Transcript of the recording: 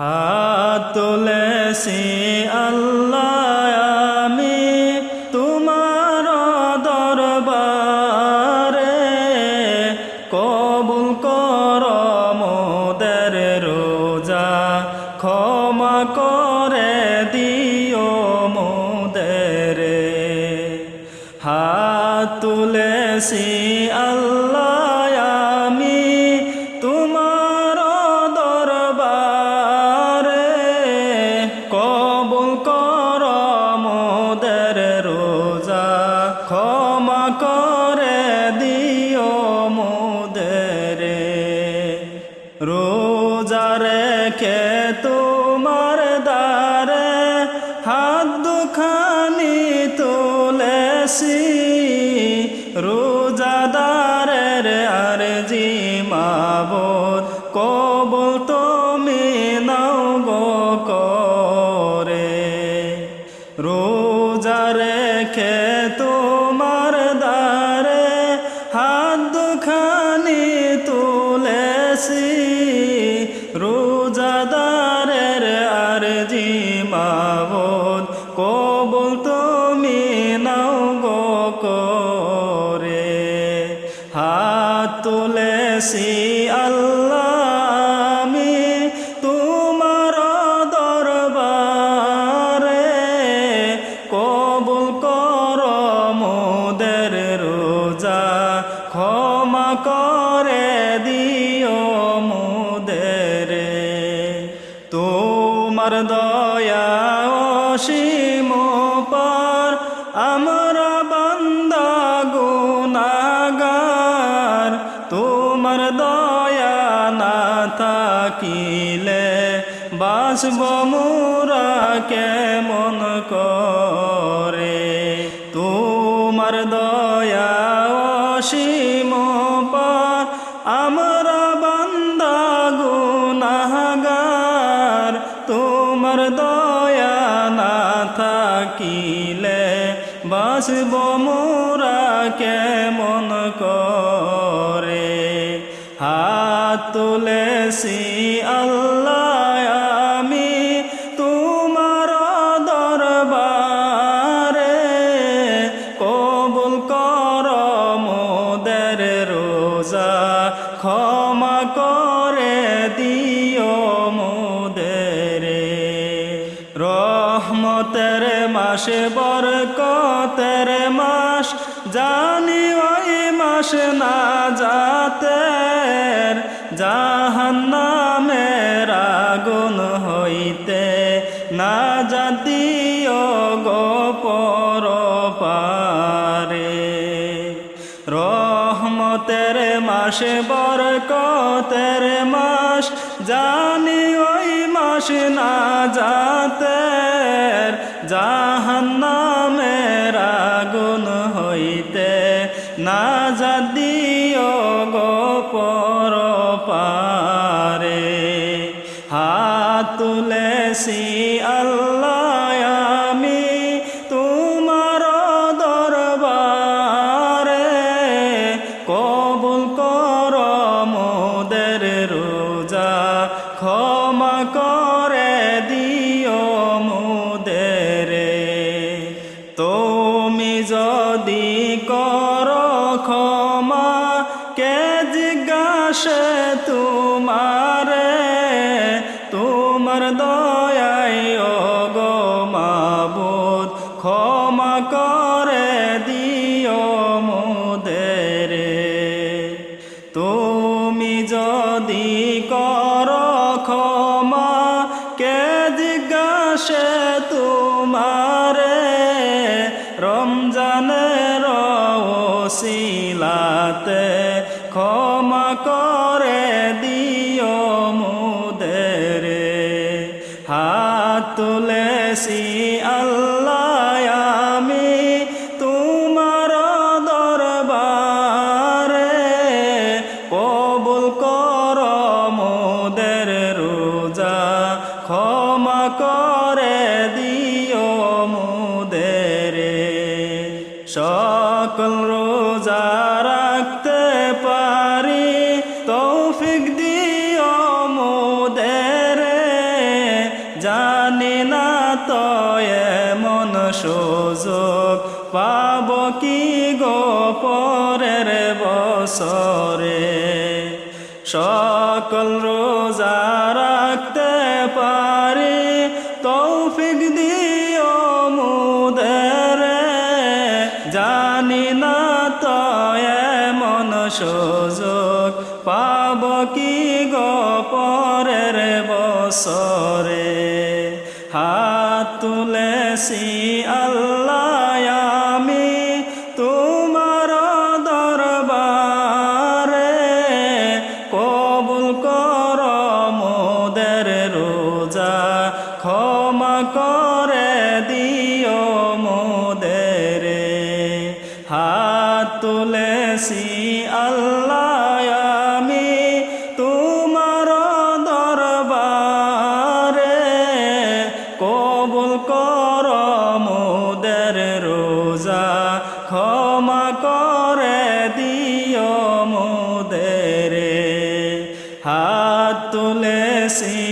হাত তুলেছি আল্লাহ আমি তোমার দরবারে। কবুল কর মোদের রোজা, ক্ষমা করে দিও মোদের। হাত তুলেছি করে দিও মোদের রোজা রেখে তোমার দ্বারে হাত দুখানি তুলেছি। রোজাদারের আর জি মাবত কবল তুমি নাও গো করে। রোজা রেখে তুলেছি আল্লাহ আমি তোমার দরবারে কবুল কর মোদের রোজা, ক্ষমা করে দিও মোদের। তোমার দয়া অসীম পার আমরা বান্দা বাসব মোরা কেমন করে? তোমার দয়া অসীম পার, আমরা বান্দা গুনাগার তোমার দয়া না থাকিলে বাসব মোরা কেমন করে? হাত তুলেছি আল্লাহ ক্ষমা করে দিও মোদের রহমতের মাসে, বরকতের মাস। জানি ওই মাস না যাতের জাহান্নামের আগুন হইতে না জাতীয় রহমতের মাসে বরকতের মাস, জানি ওই মাস না যাতের, জাহান্নামের আগুন হইতে না জাদিও গোপর পারে হাত তুলেছি আল্লাহ রোজা ক্ষমা করে দিও মুদেরে। তুমি যদি কর ক্ষমা কে জিজ্ঞাসে তোমারে ওসিলাতে ক্ষমা করে দিও মোদের। হাত তুলেছি আল্লাহ আমি তোমার দরবারে। কবুল কর মোদের রোজা, ক্ষমা করে দিও জানি না তো এমন সুযোগ পাব কি গো পরের বছরে? সকল রোজা রাখতে পারি, তৌফিক দিও মুদের। জানি না তো এমন সুযোগ পাব কি গো পরের বছরে? হাত তুলেছি আল্লাহ আমি তোমার দরবারে। কবুল কর মোদের রোজা, ক্ষমা করে দিও মোদের। হাত তুলেছি হাত তুলেছি।